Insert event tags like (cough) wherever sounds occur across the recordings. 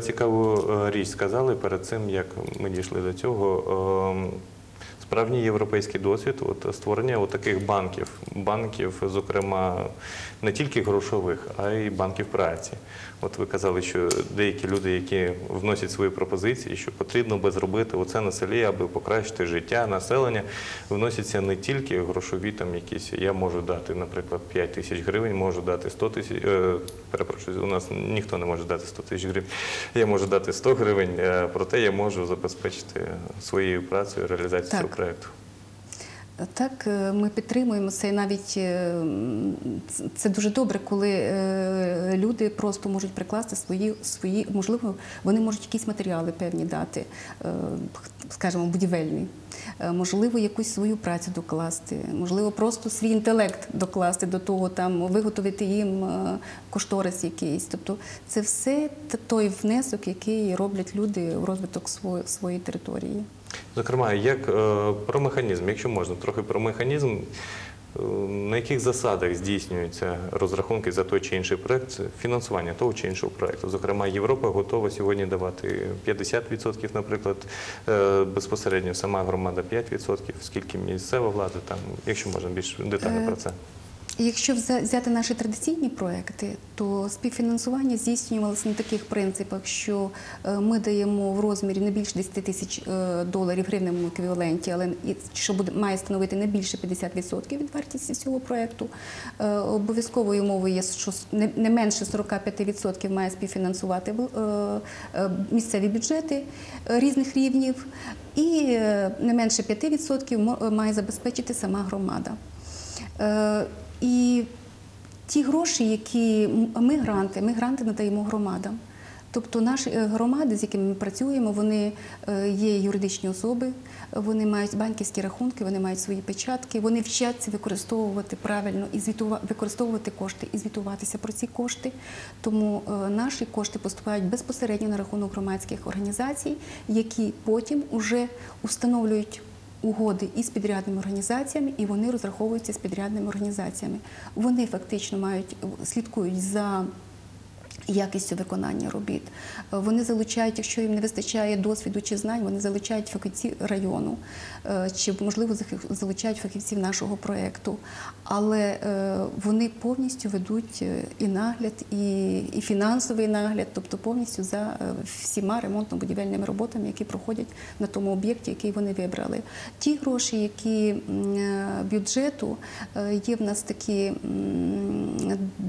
Цікаву е, річ сказали перед цим, як ми дійшли до цього. Ем, Справжній європейський досвід от, створення от таких банків, банків, зокрема, не тільки грошових, а й банків праці. От ви казали, що деякі люди, які вносять свої пропозиції, що потрібно би зробити оце на селі, аби покращити життя населення, вносяться не тільки грошові там якісь. Я можу дати, наприклад, 5 тисяч гривень, можу дати 100 тисяч. Е, перепрошую, у нас ніхто не може дати 100 тисяч гривень. Я можу дати 100 гривень, е, проте я можу забезпечити своєю працею реалізацію Так. цього проекту. Так, е, ми підтримуємо це і навіть е, це дуже добре, коли е, люди просто можуть прикласти свої, свої можливо, вони можуть якісь матеріали певні дати, е, скажімо, будівельні. Е, Можливо, якусь свою працю докласти, можливо, просто свій інтелект докласти до того, там виготовити їм е, кошторис якийсь. Тобто, це все той внесок, який роблять люди в розвиток своєї території. Зокрема, як е, про механізм, якщо можна, трохи про механізм, е, на яких засадах здійснюються розрахунки за той чи інший проект, фінансування того чи іншого проекту. Зокрема, Європа готова сьогодні давати 50%, наприклад, е, безпосередньо сама громада 5%, скільки місцева влада там, якщо можна більш детально про це. Якщо взя- взяти наші традиційні проекти, то співфінансування здійснювалося на таких принципах, що е, ми даємо в розмірі не більше 10 тисяч е, доларів в гривневому еквіваленті, але що буде має становити не більше 50% від вартості цього проекту. Е, Обов'язковою умовою є, що не- менше 45% має співфінансувати місцеві бюджети різних рівнів, і не менше 5% мо- має забезпечити сама громада. І ті гроші, які ми гранти, ми гранти надаємо громадам. Тобто наші е, громади, з якими ми працюємо, вони е, є юридичні особи, вони мають банківські рахунки, вони мають свої печатки, вони вчаться використовувати правильно і використовувати кошти і звітуватися про ці кошти. Тому е, наші кошти поступають безпосередньо на рахунок громадських організацій, які потім уже установлюють угоди із підрядними організаціями, і вони розраховуються з підрядними організаціями. Вони фактично мають слідкують за. Якістю виконання робіт. Е, Вони залучають, якщо їм не вистачає досвіду чи знань, вони залучають фахівців району, е, чи можливо залучають фахівців нашого проєкту. Але е, вони повністю ведуть і нагляд, і, і фінансовий нагляд, тобто повністю за всіма ремонтно-будівельними роботами, які проходять на тому об'єкті, який вони вибрали. Ті гроші, які бюджету, є в нас такі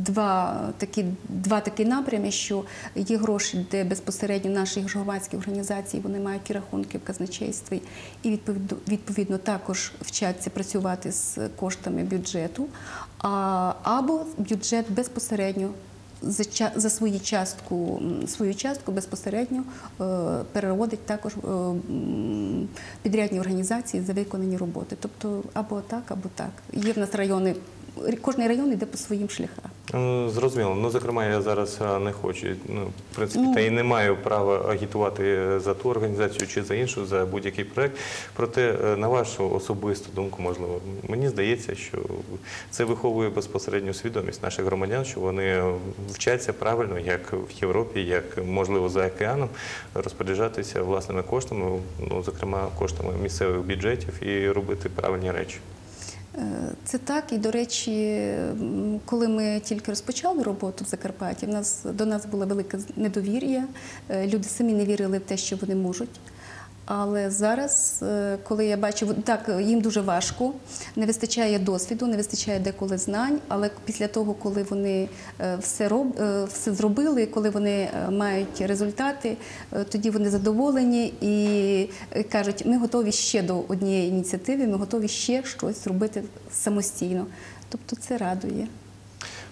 два такі, два такі напрями, що є гроші, де безпосередньо наші громадські організації вони мають і рахунки в казначействі, і відповідно, відповідно також вчаться працювати з коштами бюджету, а, або бюджет безпосередньо. За, за свою частку, свою частку безпосередньо е, переводить також е, підрядні організації за виконані роботи. Тобто або так, або так. Є в нас райони, кожний район йде по своїм шляхам. Ну, Зрозуміло. Ну, зокрема, я зараз а, не хочу, ну, в принципі, Ну. та й не маю права агітувати за ту організацію чи за іншу, за будь-який проект. Проте, е, на вашу особисту думку, можливо, мені здається, що це виховує безпосередню свідомість наших громадян, що вони вчаться правильно, як в Європі, як можливо за океаном, розпоряджатися власними коштами, ну, зокрема, коштами місцевих бюджетів і робити правильні речі. Е, Це так, і до речі, коли ми тільки розпочали роботу в Закарпатті, в нас до нас було велике недовір'я. Е, Люди самі не вірили в те, що вони можуть. Але зараз, е, коли я бачу, так їм дуже важко, не вистачає досвіду, не вистачає деколи знань. Але після того, коли вони е, все роб, е, все зробили, коли вони мають результати, тоді вони задоволені і кажуть, ми готові ще до однієї ініціативи, ми готові ще щось зробити самостійно. Тобто це радує.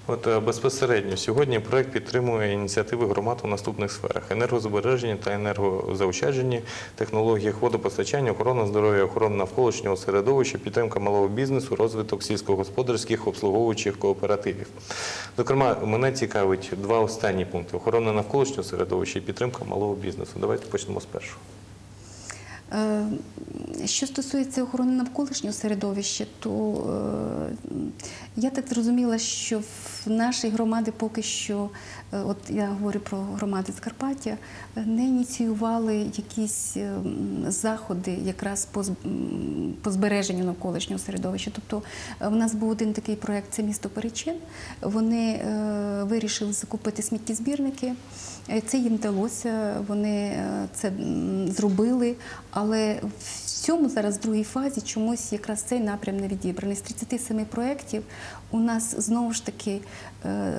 От е, безпосередньо сьогодні проект підтримує ініціативи громад у наступних сферах: енергозбереження та енергозаощадження, технологіях водопостачання, охорона здоров'я, охорона навколишнього середовища, підтримка малого бізнесу, розвиток сільськогосподарських обслуговуючих кооперативів. Зокрема, мене цікавить два останні пункти: охорона навколишнього середовища і підтримка малого бізнесу. Давайте почнемо з першого. Е, Що стосується охорони навколишнього середовища, то е, я так зрозуміла, що в нашій громаді поки що, е, от я говорю про громади Закарпаття, не ініціювали якісь заходи якраз по, збереженню навколишнього середовища. Тобто в нас був один такий проект це місто Перечин. Вони вирішили закупити сміттєзбірники. Це їм вдалося, вони це зробили, але в цьому зараз в другій фазі чомусь якраз цей напрям не відібраний. З 37 проєктів у нас знову ж таки е,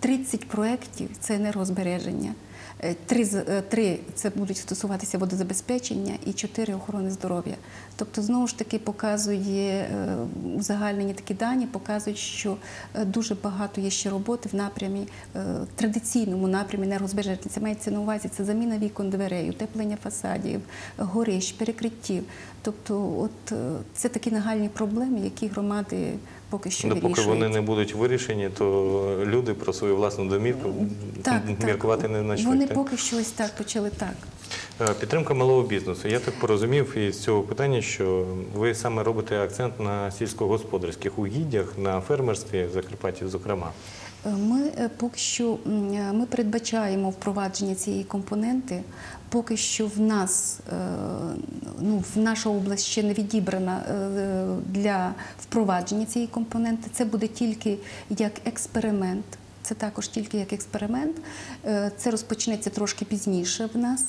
30 проєктів це енергозбереження. Е, Три, е, три це будуть стосуватися водозабезпечення і чотири охорони здоров'я. Тобто, знову ж таки, показує е, узагальнені такі дані, показують, що дуже багато є ще роботи в напрямі традиційному напрямі енергозбереження. Це мається на увазі це заміна вікон дверей, утеплення фасадів, горищ, перекриттів. Тобто, от це такі нагальні проблеми, які громади поки що Допоки вирішують. вони не будуть вирішені, то люди про свою власну домівку Так, так. міркувати не почнуть. Вони поки що ось так почали так. Е, Підтримка малого бізнесу. Я так порозумів із цього питання, що ви саме робите акцент на сільськогосподарських угіддях, на фермерстві в Закарпатті, зокрема. Е, Ми е, поки що ми передбачаємо впровадження цієї компоненти. Поки що в нас ну, в наша область ще не відібрана для впровадження цієї компоненти. Це буде тільки як експеримент. Це також тільки як експеримент. Е, Це розпочнеться трошки пізніше в нас.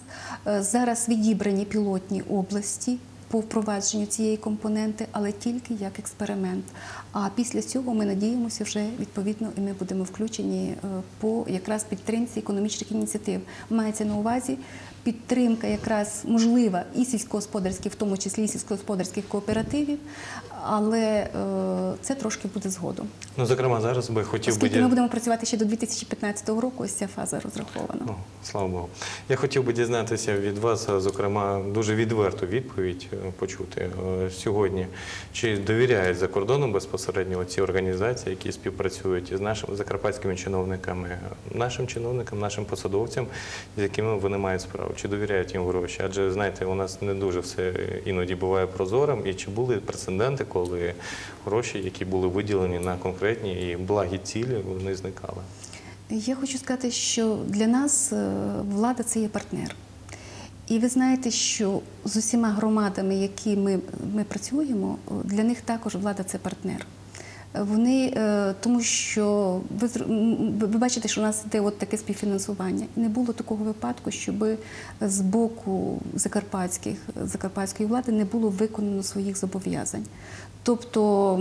Е, Зараз відібрані пілотні області по впровадженню цієї компоненти, але тільки як експеримент. А після цього ми надіємося, вже відповідно і ми будемо включені е, по якраз підтримці економічних ініціатив. Мається на увазі підтримка якраз можлива і сільськогосподарських, в тому числі і сільськогосподарських кооперативів, але е, це трошки буде згодом. Ну, зокрема, зараз би хотів би Оскільки діз- ми будемо працювати ще до 2015 року, ось ця фаза розрахована. О, слава Богу. Я хотів би дізнатися від вас, зокрема, дуже відверту відповідь е, почути е, сьогодні. Чи довіряють за кордоном безпосередньо ці організації, які співпрацюють із нашими закарпатськими чиновниками, нашим чиновникам, нашим посадовцям, з якими вони мають справу? Чи довіряють їм гроші? Адже знаєте, у нас не дуже все іноді буває прозорим. І чи були прецеденти, коли гроші, які були виділені на конкретні і благі цілі, вони зникали? Я хочу сказати, що для нас е, влада це є партнер. І ви знаєте, що з усіма громадами, які ми, ми працюємо, для них також влада це партнер. Вони, е, тому що ви, ви бачите, що у нас йде от таке співфінансування. Не було такого випадку, щоб з боку закарпатських, закарпатської влади не було виконано своїх зобов'язань. Тобто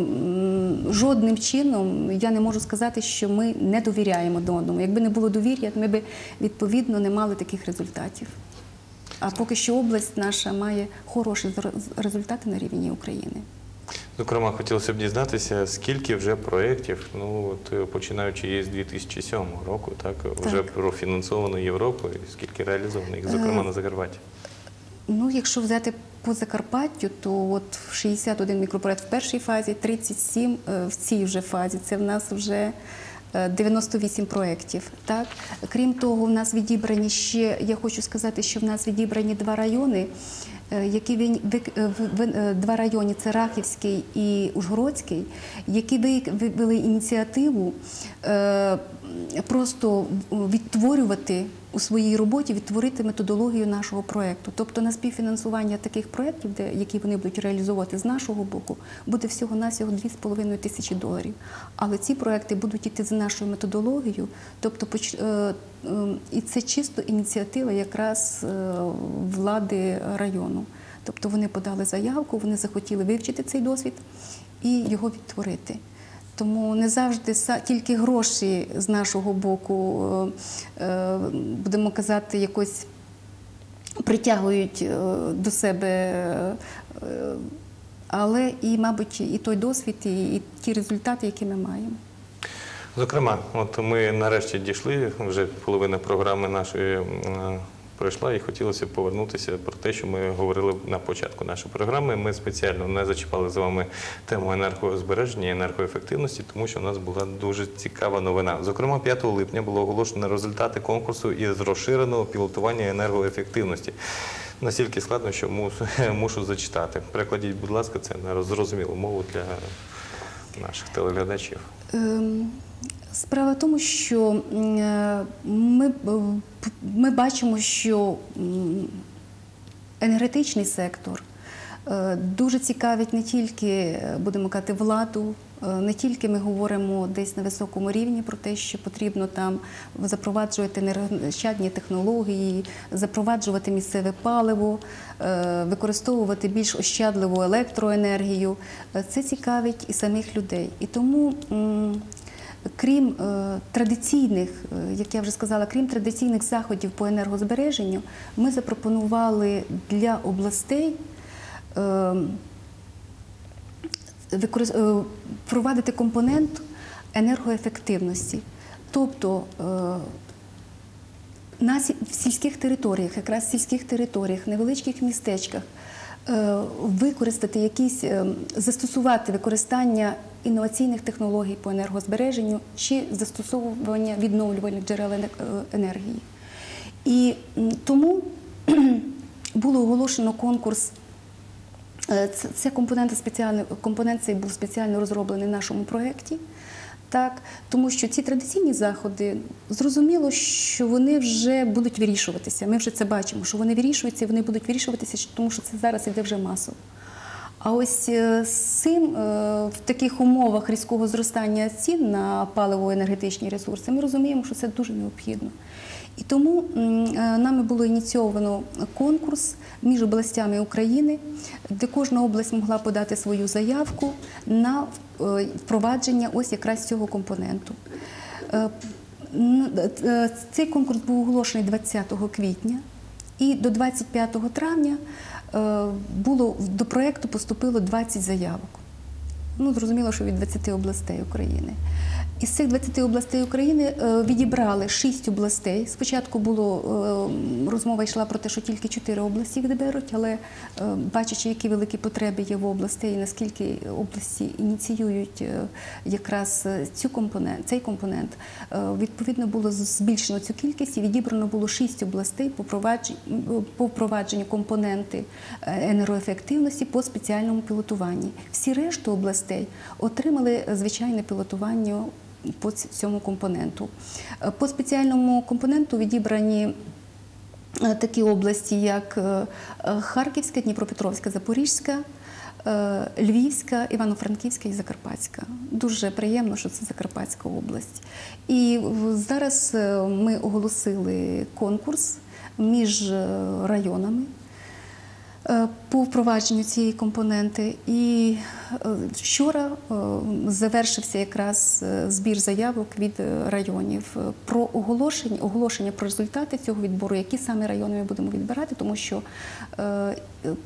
жодним чином я не можу сказати, що ми не довіряємо до одному. Якби не було довір'я, ми б відповідно не мали таких результатів. А поки що область наша має хороші результати на рівні України. Зокрема, хотілося б дізнатися, скільки вже проєктів, ну от е, починаючи із 2007 року, так, вже Так. профінансовано Європою, скільки реалізовано їх, зокрема Е, на Закарпатті. Ну, якщо взяти по Закарпаттю, то от 61 мікропроект в першій фазі, 37 е, в цій вже фазі. Це в нас вже е, 98 проєктів. Так? Крім того, в нас відібрані ще, я хочу сказати, що в нас відібрані два райони, які він- е, е, два райони це Рахівський і Ужгородський, які ви- вивели ініціативу е, просто відтворювати у своїй роботі, відтворити методологію нашого проєкту. Тобто на співфінансування таких проєктів, де які вони будуть реалізовувати з нашого боку, буде всього навсього 2,5 тисячі доларів. Але ці проєкти будуть йти за нашою методологією, тобто е, е, і це чисто ініціатива якраз е, влади району. Тобто вони подали заявку, вони захотіли вивчити цей досвід і його відтворити. Тому не завжди тільки гроші з нашого боку, е, е, будемо казати, якось притягують е, до себе, але і, мабуть, і той досвід, і, ті результати, які ми маємо. Зокрема, от ми нарешті дійшли, вже половина програми нашої пройшла, і хотілося б повернутися про те, що ми говорили на початку нашої програми. Ми спеціально не зачіпали з вами тему енергозбереження і енергоефективності, тому що у нас була дуже цікава новина. Зокрема, 5 липня було оголошено результати конкурсу із розширеного пілотування енергоефективності. Настільки складно, що мушу, (laughs) зачитати. Перекладіть, будь ласка, це на зрозумілу мову для наших телеглядачів. Ем, Справа в тому, що е, ми, е, ми бачимо, що енергетичний сектор е, дуже цікавить не тільки, будемо казати, владу, не тільки ми говоримо десь на високому рівні про те, що потрібно там запроваджувати енергощадні технології, запроваджувати місцеве паливо, використовувати більш ощадливу електроенергію. Це цікавить і самих людей. І тому. Крім е, традиційних, е, як я вже сказала, крім традиційних заходів по енергозбереженню, ми запропонували для областей е, впровадити компонент енергоефективності. Тобто в сільських територіях, якраз в сільських територіях, невеличких містечках, використати якісь, застосувати використання інноваційних технологій по енергозбереженню чи застосовування відновлювальних джерел е, енергії. І тому (clears throat) було оголошено конкурс Е, Це, компонент компонент цей був спеціально розроблений в нашому проєкті. Так, тому що ці традиційні заходи зрозуміло, що вони вже будуть вирішуватися. Ми вже це бачимо, що вони вирішуються, і вони будуть вирішуватися, тому що це зараз іде вже масово. А ось е, цим е, в таких умовах різкого зростання цін на паливо-енергетичні ресурси, ми розуміємо, що це дуже необхідно. І тому е, нами було ініційовано конкурс між областями України, де кожна область могла подати свою заявку на е, впровадження ось якраз цього компоненту. Е, е, Цей конкурс був оголошений 20 квітня, і до 25 травня е, було до проєкту поступило 20 заявок. Ну, зрозуміло, що від 20 областей України. Із цих 20 областей України е, відібрали 6 областей. Спочатку було е, розмова йшла про те, що тільки 4 області відберуть, але е, бачачи, які великі потреби є в області, і наскільки області ініціюють якраз цю компонент, цей компонент, відповідно було збільшено цю кількість і відібрано було 6 областей по впровадженню, компоненти енергоефективності по спеціальному пілотуванні. Всі решту областей отримали звичайне пілотування по цьому компоненту. Е, По спеціальному компоненту відібрані е, такі області, як е, Харківська, Дніпропетровська, Запорізька. Львівська, Івано-Франківська і Закарпатська. Дуже приємно, що це Закарпатська область. І зараз ми оголосили конкурс між районами по впровадженню цієї компоненти. І е, вчора е, завершився якраз е, збір заявок від е, районів е, про оголошення, оголошення про результати цього відбору, які саме райони ми будемо відбирати, тому що е,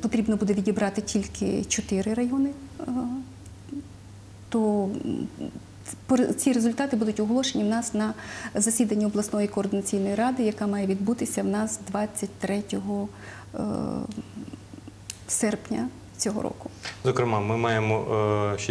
потрібно буде відібрати тільки чотири райони. е, То ці результати будуть оголошені в нас на засіданні обласної координаційної ради, яка має відбутися в нас 23 е, серпня цього року. Зокрема, ми маємо е, шість